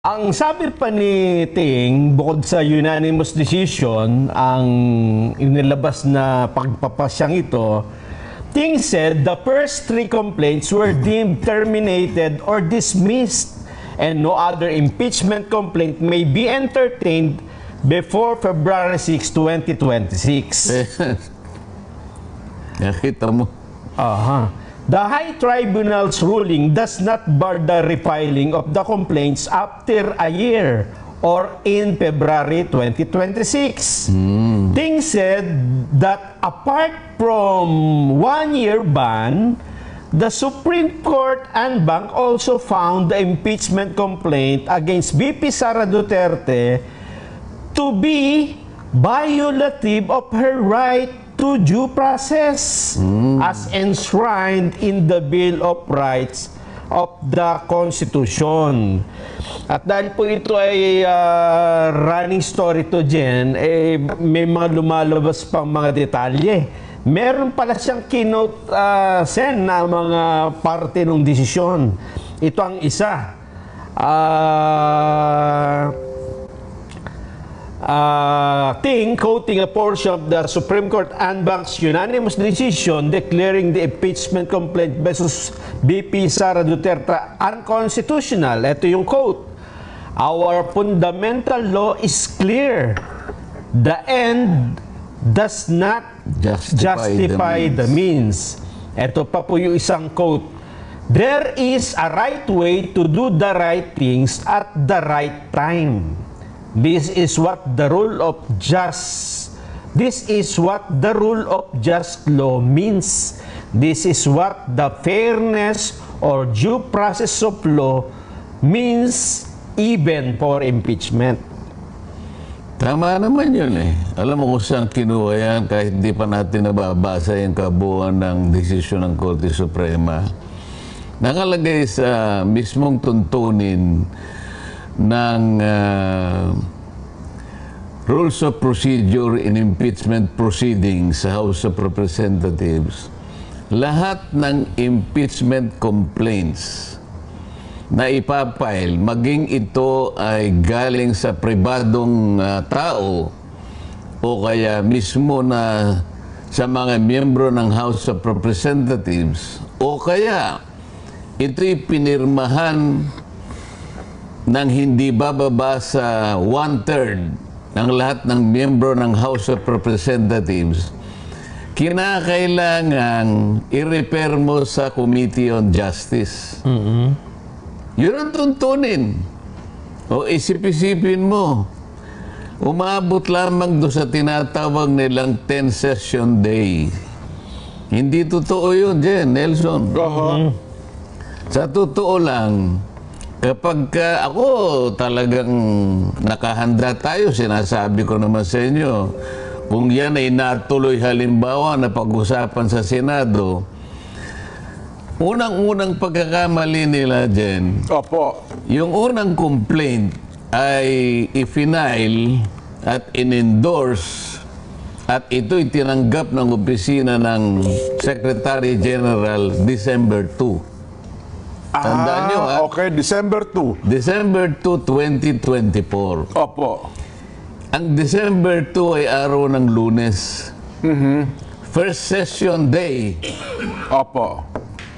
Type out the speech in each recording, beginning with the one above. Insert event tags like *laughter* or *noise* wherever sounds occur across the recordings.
Ang sabi pa ni Ting, bukod sa unanimous decision, ang inilabas na pagpapasyang ito, Ting said the first three complaints were *laughs* deemed terminated or dismissed and no other impeachment complaint may be entertained before February 6, 2026. *laughs* Nakita mo. Aha. The High Tribunal's ruling does not bar the refiling of the complaints after a year or in February 2026. Ting said that apart from one-year ban, the Supreme Court and Bank also found the impeachment complaint against BP Sara Duterte to be violative of her right to due process as enshrined in the Bill of Rights of the Constitution. At dahil po ito ay ah, running story to Jen, eh, may mga lumalabas pang mga detalye. Meron pala siyang keynote ah, sen na mga parte ng desisyon. Ito ang isa. Ah... quoting a portion of the Supreme Court and Bank's unanimous decision declaring the impeachment complaint versus BP Sara Duterte unconstitutional. Ito yung quote. Our fundamental law is clear. The end does not Justify the justify the means. Ito pa po yung isang quote. There is a right way to do the right things at the right time. This is what the rule of just This is what the rule of just law means. This is what the fairness or due process of law means even for impeachment. Tama naman yun eh. Alam mo kung saan kinuha yan kahit di pa natin nababasa yung kabuuan ng desisyon ng Korte Suprema. Nakalagay sa mismong tuntunin ng ah, Rules of Procedure in Impeachment Proceedings sa House of Representatives, lahat ng impeachment complaints na ipapile, maging ito ay galing sa pribadong ah, tao o kaya mismo na sa mga miyembro ng House of Representatives o kaya ito'y pinirmahan ng hindi bababa sa one-third ng lahat ng miyembro ng House of Representatives, kinakailangan i-repair mo sa Committee on Justice. Yun ang tuntunin. O isip-isipin mo, umabot lamang doon sa tinatawag nilang 10 session day. Hindi totoo yun, Jen, Nelson. Sa totoo lang, kapag ka ako talagang nakahanda tayo, sinasabi ko naman sa inyo, kung yan ay natuloy halimbawa na pag-usapan sa Senado, unang-unang pagkakamali nila dyan, Opo. yung unang complaint ay i-final at in-endorse at ito'y tinanggap ng opisina ng Secretary General December 2. Tandaan nyo, ha? Ah, Okay, December 2. December 2, 2024. Opo. Ang December 2 ay araw ng lunes. First session day. Opo.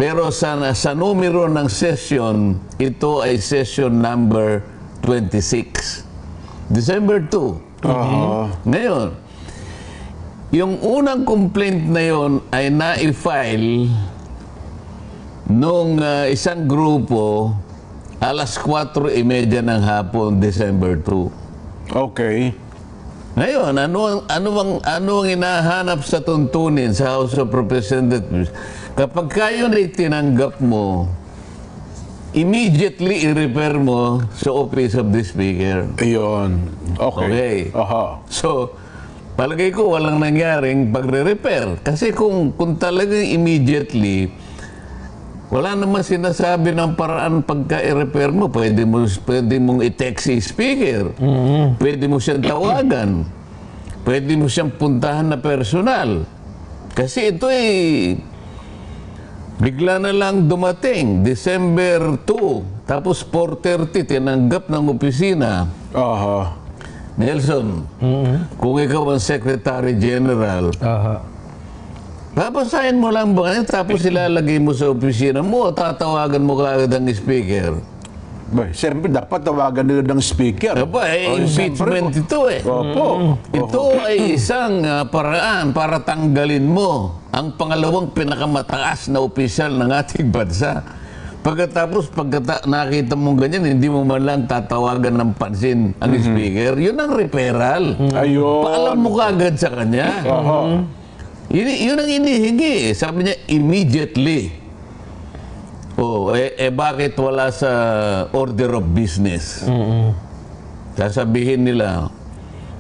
Pero sa, sa numero ng session, ito ay session number 26. December 2. Aha. Ngayon, yung unang complaint na yon ay na-file nung ah, isang grupo alas 4.30 ng hapon, December 2. Okay. Ngayon, ano ang ano ang ano ang hinahanap sa tuntunin sa House of Representatives? Kapag kayo na tinanggap mo, immediately i-refer mo sa Office of the Speaker. Ayun. Okay. Okay. Aha. So, palagay ko walang nangyaring pagre-repair. Kasi kung, kung talagang immediately, wala naman sinasabi ng paraan pagka i-repair mo. Pwede, mo, pwede mong i-text si speaker. Pwede mo siyang tawagan. Pwede mo siyang puntahan na personal. Kasi ito eh, bigla na lang dumating, December 2, Tapos 4.30, tinanggap ng opisina. Aha. Nelson, kung ikaw ang Secretary General, Aha. Babasahin mo lang ba yan, tapos ilalagay mo sa opisina mo, tatawagan mo kaagad ang speaker. Ba, siyempre, dapat tawagan nila ng speaker. Aba, eh, Oh, impeachment ito eh. Opo. Ito ay isang ah, paraan para tanggalin mo ang pangalawang pinakamataas na opisyal ng ating bansa. Pagkatapos, pagkata nakita mo ganyan, hindi mo man lang tatawagan ng pansin ang speaker, yun ang referral. Ayun. Paalam mo kaagad sa kanya. Yun, yun ang inihingi. eh. Sabi niya, immediately. Oh, eh, eh bakit wala sa order of business? Sasabihin nila,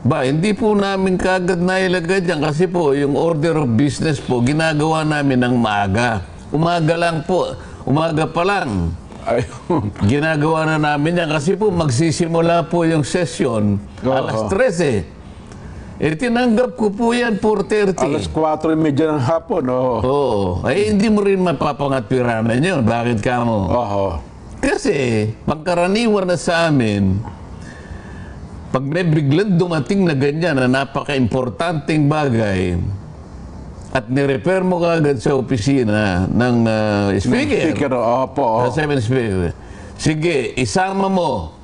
ba, hindi po namin kagad nailagay dyan kasi po yung order of business po, ginagawa namin ng maaga. Umaga lang po, umaga pa lang. Ayun. *laughs* Ginagawa na namin yan kasi po magsisimula po yung session alas Oo. 13. Eh, tinanggap ko po yan 4.30. Alas 4.30 ng hapon. Oo. Oo. Ay, hindi mo rin mapapangatwiranan yun. Bakit ka mo? Oho. Kasi, pagkaraniwan na sa amin, pag may biglang dumating na ganyan na napaka-importanting bagay, at nirepair mo kagad sa opisina ng uh, speaker, Speaker, opo. sa seven speaker, sige, isama mo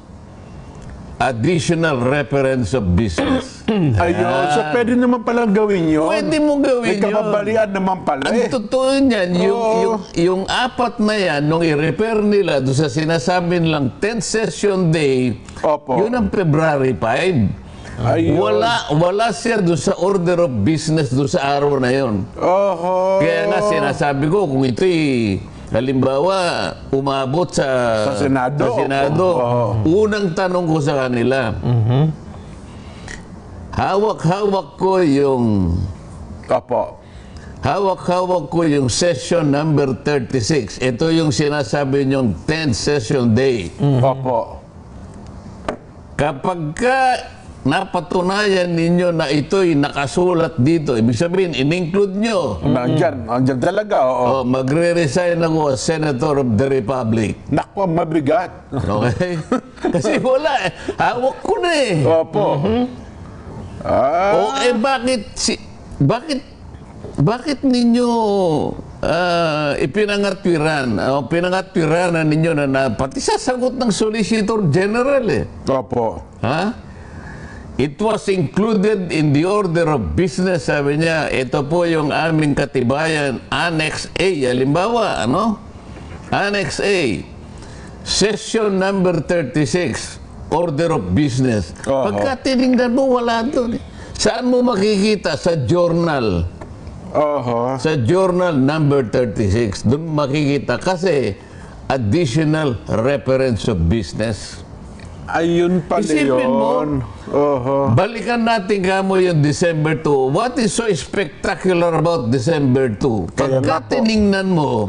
additional reference of business. *clears throat* Ayun. So, pwede naman palang gawin yun. Pwede mo gawin May yun. kababalian naman pala Ang eh. totoo niyan, yung, Oo. yung, yung apat na yan, nung i-repair nila doon sa sinasabi nilang 10th session day, Opo. yun ang February 5. Ayun. Wala, wala siya doon sa order of business doon sa araw na yun. Oho. Kaya nga sinasabi ko, kung ito'y halimbawa umabot sa, Sa Senado. sa Senado, Oo. unang tanong ko sa kanila, hawak-hawak ko yung Opo. Hawak-hawak ko yung session number 36. Ito yung sinasabi niyong 10th session day. Opo. Kapag ka napatunayan ninyo na ito'y nakasulat dito, ibig sabihin, in-include nyo, Nandyan. Nandyan talaga. Oo. oh, magre-resign ako as Senator of the Republic. Naku, mabigat. Okay? *laughs* Kasi wala eh. Hawak ko na eh. Opo. Ah. O eh bakit si bakit bakit ninyo ah, ipinangatwiran o pinangatwiranan ninyo na, na pati sasagot ng Solicitor General eh. Opo. Ha? It was included in the order of business, sabi niya. Ito po yung aming katibayan, Annex A. Halimbawa, ano? Annex A. Session number 36, Order of Business. Oo. Pagka tinignan mo, wala doon. Saan mo makikita? Sa journal. Oho. Sa journal number 36. Doon makikita kasi additional reference of business. Ayun pala Isipin mo. yun. Oho. Balikan natin kamo yung December 2. What is so spectacular about December 2? Kaya Pagka tiningnan mo, *clears throat*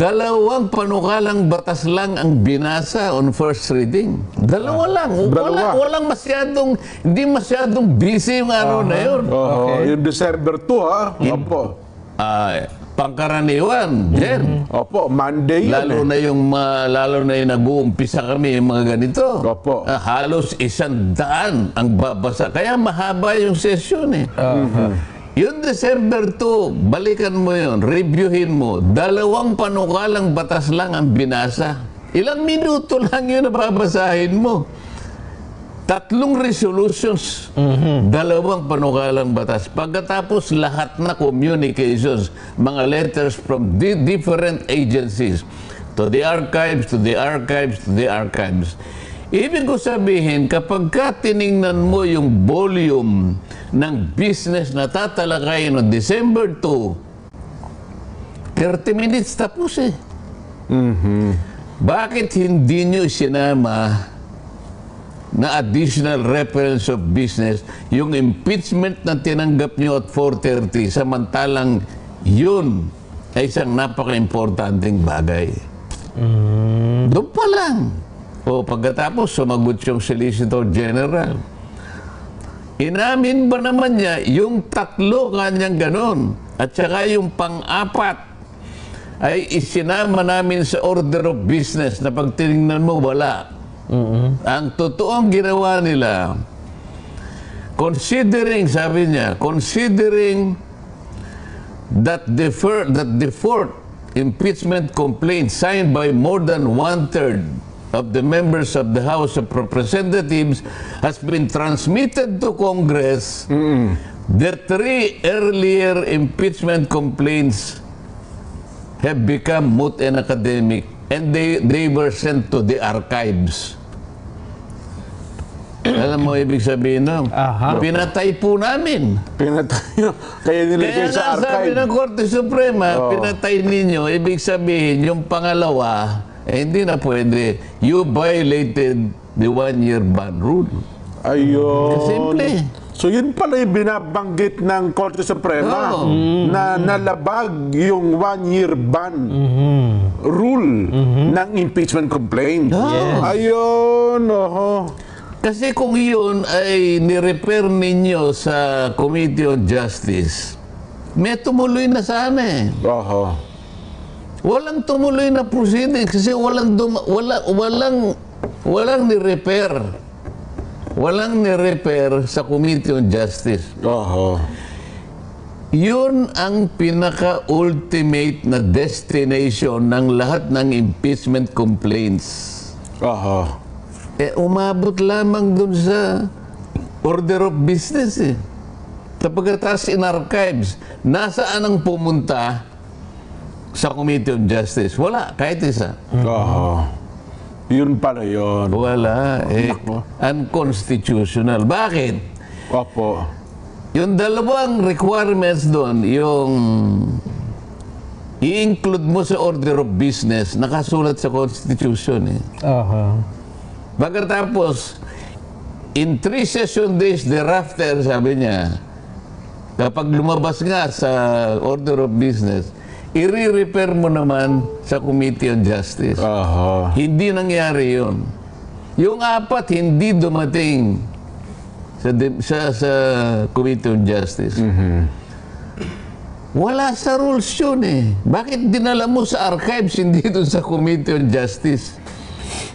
dalawang panukalang batas lang ang binasa on first reading. Dalawa lang. Wala, Dalawa. walang masyadong, hindi masyadong busy yung araw na yun. Oho. Yung December 2 ha. Opo. Ah, pangkaraniwan, Jen. Opo. Monday yun Lalo eh. na yung ma- lalo na yung nag-uumpisa kami yung mga ganito. Opo. Ah, halos isang daan ang babasa. Kaya mahaba yung session eh. Yung December 2, balikan mo yun, reviewin mo. Dalawang panukalang batas lang ang binasa. Ilang minuto lang yun na babasahin mo. Tatlong resolutions, dalawang panukalang batas. Pagkatapos lahat na communications, mga letters from di- different agencies, to the archives, to the archives, to the archives. Ibig ko sabihin, kapag ka tiningnan mo yung volume ng business na tatalakay no December 2, 30 minutes tapos eh. Bakit hindi nyo sinama na additional reference of business yung impeachment na tinanggap nyo at 4.30 samantalang yun ay isang napaka-importanting bagay. Doon pa lang. O pagkatapos sumagot yung Solicitor General. Inamin ba naman niya yung tatlo kanyang ganon at saka yung pang-apat ay isinama namin sa order of business na pag tinignan mo, wala. Ang totoong ginawa nila, considering, sabi niya, considering that the, fir- that the fourth impeachment complaint signed by more than one-third of the members of the House of Representatives has been transmitted to Congress, the three earlier impeachment complaints have become moot and academic and they, they were sent to the archives. Alam mo ibig sabihin nun? Aha. Pinatay po namin. Pinatay nyo. Kaya nilagay Kaya sa nga sabi archive. ng Korte Suprema, pinatay ninyo, ibig sabihin, yung pangalawa, eh, hindi na pwede. You violated the one-year ban rule. Ayun. Simple. So yun pala yung binabanggit ng Korte Suprema Oo. na nalabag yung one-year ban rule ng impeachment complaint. Ayun, oho. Kasi kung yun ay nirepair ninyo sa Committee on Justice, may tumuloy na sana eh. Oho. Walang tumuloy na proceeding kasi walang dum- wala, walang walang ni-repair. Walang ni-repair sa Committee on Justice. Oho. Yun ang pinaka-ultimate na destination ng lahat ng impeachment complaints. Oho. Eh, umabot lamang dun sa order of business eh. Kapag taas in archives, nasaan ang pumunta sa Committee on Justice? Wala, kahit isa. Oho. Yun pala yun. Wala. Eh, unconstitutional. Bakit? Opo. Yung dalawang requirements doon, yung i-include mo sa order of business, nakasulat sa Constitution eh. Aha. Pagkatapos, in three session days thereafter, sabi niya, kapag lumabas nga sa order of business, i-repair mo naman sa Committee on Justice. Oho. Hindi nangyari yun. Yung apat, hindi dumating sa, sa, sa Committee on Justice. Wala sa rules yun eh. Bakit dinala mo sa archives, hindi doon sa Committee on Justice?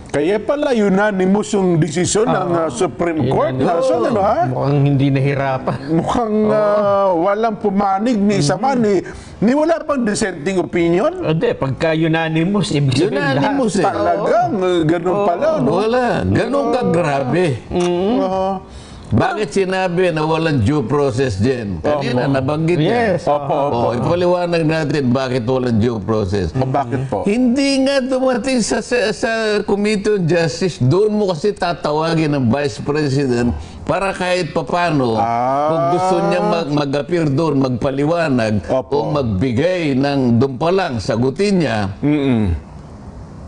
Kaya pala unanimous yung desisyon ng uh, Supreme Court. Nason, ano ha? Mukhang hindi nahirapan. Mukhang uh, walang pumanig ni isa man, ni, ni wala pang dissenting opinion. Hindi, pagka unanimous, ibig sabihin Unanimous eh. Talagang, uh, ganun pala, no? Wala. Ganun ka grabe. Oo. Bakit sinabi na walang due process dyan? Kanina, nabanggit niya. Yes. Opo, opo. O, ipaliwanag natin bakit walang due process. O, bakit po? Hindi nga dumating sa, sa, sa Committee on Justice, doon mo kasi tatawagin ng Vice President para kahit papano, Ah. kung gusto niya mag, mag-appear doon, magpaliwanag, Opo. o magbigay ng doon pa lang, sagutin niya, Mm-mm.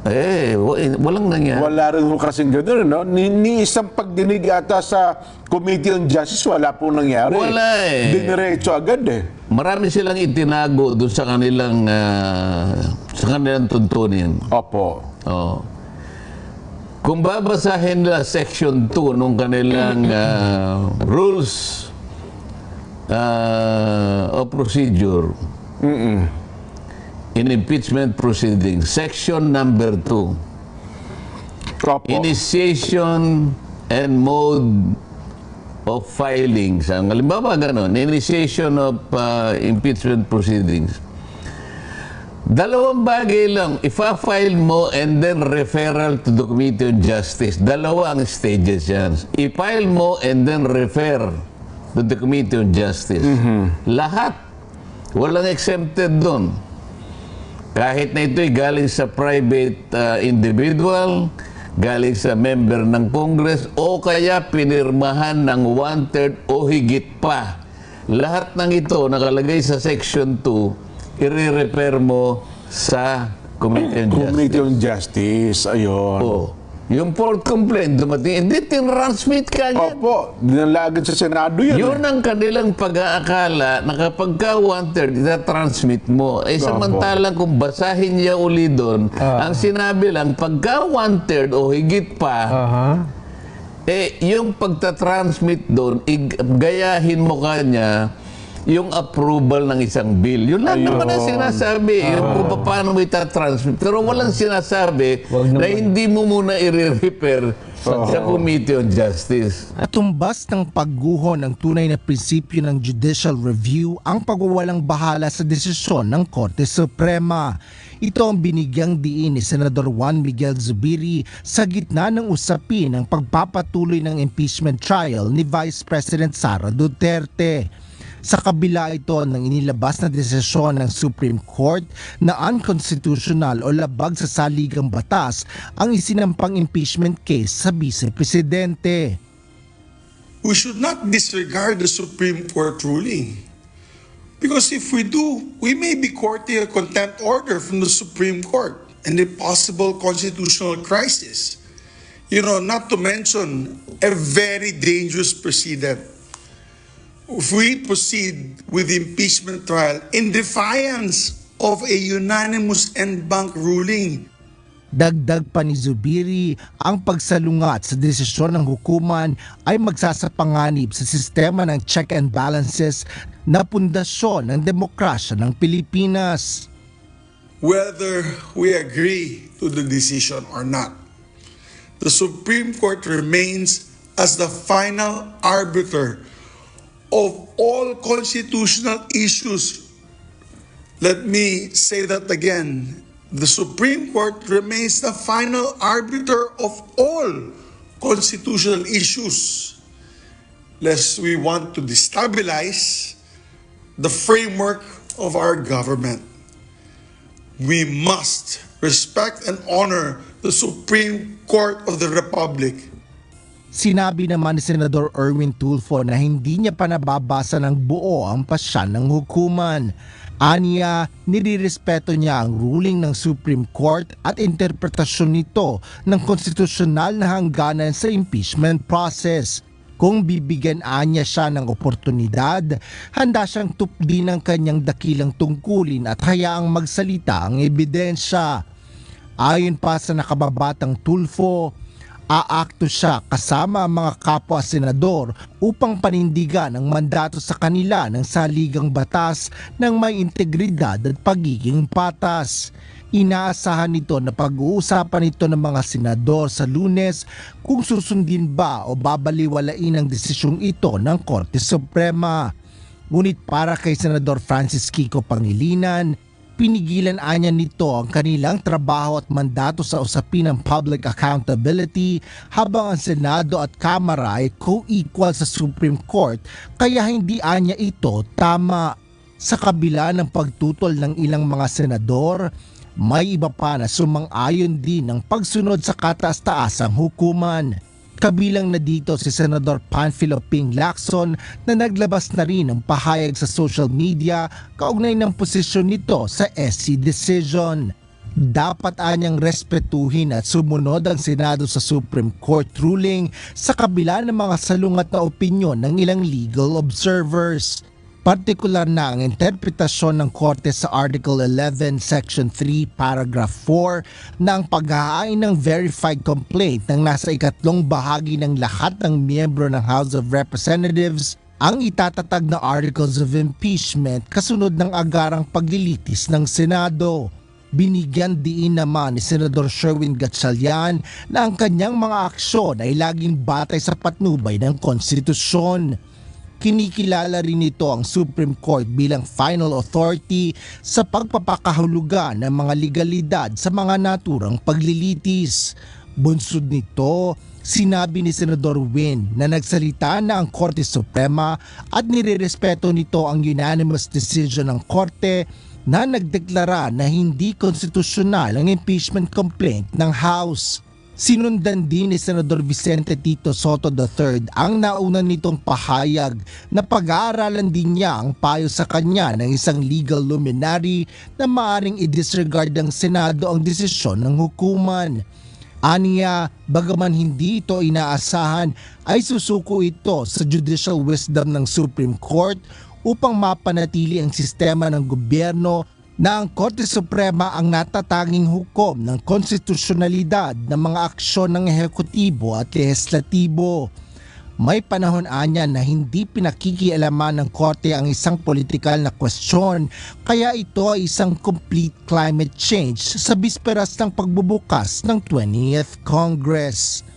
eh, wa- walang nangyari. Wala rin ho kasing gano'n, no? Ni, ni isang pagdinig ata sa Committee on Justice, wala po nangyari. Wala eh. Diniretso agad eh. Marami silang itinago doon sa kanilang ah, sa kanilang tuntunin. Opo. Oh. Kung babasahin nila section 2 nung kanilang *clears throat* ah, rules ah, of procedure in impeachment proceedings, section number 2, Opo. initiation and mode of filings. Ang halimbawa ganun, initiation of ah, impeachment proceedings. Dalawang bagay lang, ifa-file mo and then referral to the Committee on Justice. Dalawa ang stages yan. I-file mo and then refer to the Committee on Justice. Lahat. Walang exempted doon. Kahit na ito'y galing sa private uh, individual, galing sa member ng Congress, o kaya pinirmahan ng one-third o higit pa. Lahat ng ito nakalagay sa Section 2, i-repair mo sa Committee on Justice. Committee on Justice, ayun. Oh. Yung fourth complaint dumating, hindi, tinransmit ka agad. Opo, dinalagan sa Senado yun. Yun eh. ang kanilang pag-aakala na kapag ka one-third, ita-transmit mo. Eh, samantalang kung basahin niya uli doon, ang sinabi lang, pagka one-third o higit pa, Aha. eh, yung pagta-transmit doon, ig- gayahin mo kanya yung approval ng isang bill. Yun lang naman ang sinasabi. Yung kung pa- paano mo itatransmit. Pero walang sinasabi na hindi mo muna i-repair sa Committee on Justice. Tumbas ng pagguho ng tunay na prinsipyo ng judicial review ang pagwawalang bahala sa desisyon ng Korte Suprema. Ito ang binigyang diin ni Senador Juan Miguel Zubiri sa gitna ng usapin ng pagpapatuloy ng impeachment trial ni Vice President Sara Duterte. Sa kabila ito ng inilabas na desisyon ng Supreme Court na unconstitutional o labag sa saligang batas ang isinampang impeachment case sa Vice Presidente. we should not disregard the Supreme Court ruling. Because if we do, we may be courting a contempt order from the Supreme Court and a possible constitutional crisis. You know, not to mention a very dangerous precedent. If we proceed with the impeachment trial in defiance of a unanimous en banc ruling, Dagdag pa ni Zubiri, ang pagsalungat sa desisyon ng hukuman ay magsasapanganib sa sistema ng check and balances na pundasyon ng demokrasya ng Pilipinas. whether we agree to the decision or not. The Supreme Court remains as the final arbiter of all constitutional issues. Let me say that again. The Supreme Court remains the final arbiter of all constitutional issues. Lest we want to destabilize the framework of our government we must respect and honor the Supreme Court of the Republic. Sinabi naman ni Senador Erwin Tulfo na hindi niya pa nababasa ng buo ang pasyan ng hukuman. Aniya, nirirespeto niya ang ruling ng Supreme Court at interpretasyon nito ng konstitusyonal na hangganan sa impeachment process. Kung bibigyan anya siya ng oportunidad, handa siyang tupdin ang kanyang dakilang tungkulin at hayaang magsalita ang ebidensya. Ayon pa sa nakababatang Tulfo, aakto siya kasama ang mga kapwa senador upang panindigan ang mandato sa kanila ng saligang batas ng may integridad at pagiging patas. Inaasahan nito na pag-uusapan ito ng mga senador sa lunes kung susundin ba o babaliwalain ang desisyong ito ng Korte Suprema. Ngunit para kay Senador Francis Kiko Pangilinan, pinigilan anya nito ang kanilang trabaho at mandato sa usapin ng public accountability habang ang Senado at Kamara ay co-equal sa Supreme Court kaya hindi anya ito tama. Sa kabila ng pagtutol ng ilang mga senador, may iba pa na sumang-ayon din ng pagsunod sa kataas-taasang hukuman. Kabilang na dito si Senador Panfilo Ping Lacson na naglabas na rin ng pahayag sa social media kaugnay ng posisyon nito sa SC decision. Dapat anyang respetuhin at sumunod ang Senado sa Supreme Court ruling sa kabila ng mga salungat na opinyon ng ilang legal observers. Partikular na ang interpretasyon ng Korte sa Article 11, Section 3, Paragraph 4 na ang paghahain ng verified complaint ng nasa ikatlong bahagi ng lahat ng miyembro ng House of Representatives ang itatatag na Articles of Impeachment kasunod ng agarang paglilitis ng Senado. Binigyan diin naman ni Senador Sherwin Gatchalian na ang kanyang mga aksyon ay laging batay sa patnubay ng konstitusyon. Kinikilala rin nito ang Supreme Court bilang final authority sa pagpapakahulugan ng mga legalidad sa mga naturang paglilitis. Bunsod nito, sinabi ni Senador Win na nagsalita na ang Korte Suprema at nirerespeto nito ang unanimous decision ng Korte na nagdeklara na hindi konstitusyonal ang impeachment complaint ng House. Sinundan din ni Senador Vicente Tito Soto III ang nauna nitong pahayag na pag-aaralan din niya ang payo sa kanya ng isang legal luminary na maaring i-disregard ng Senado ang desisyon ng hukuman. Aniya, bagaman hindi ito inaasahan, ay susuko ito sa judicial wisdom ng Supreme Court upang mapanatili ang sistema ng gobyerno ang Korte Suprema ang natatanging hukom ng konstitusyonalidad ng mga aksyon ng ehekutibo at lehislatibo. May panahon anya na hindi pinakikialaman ng korte ang isang politikal na kwestiyon kaya ito ay isang complete climate change sa bisperas ng pagbubukas ng 20th Congress.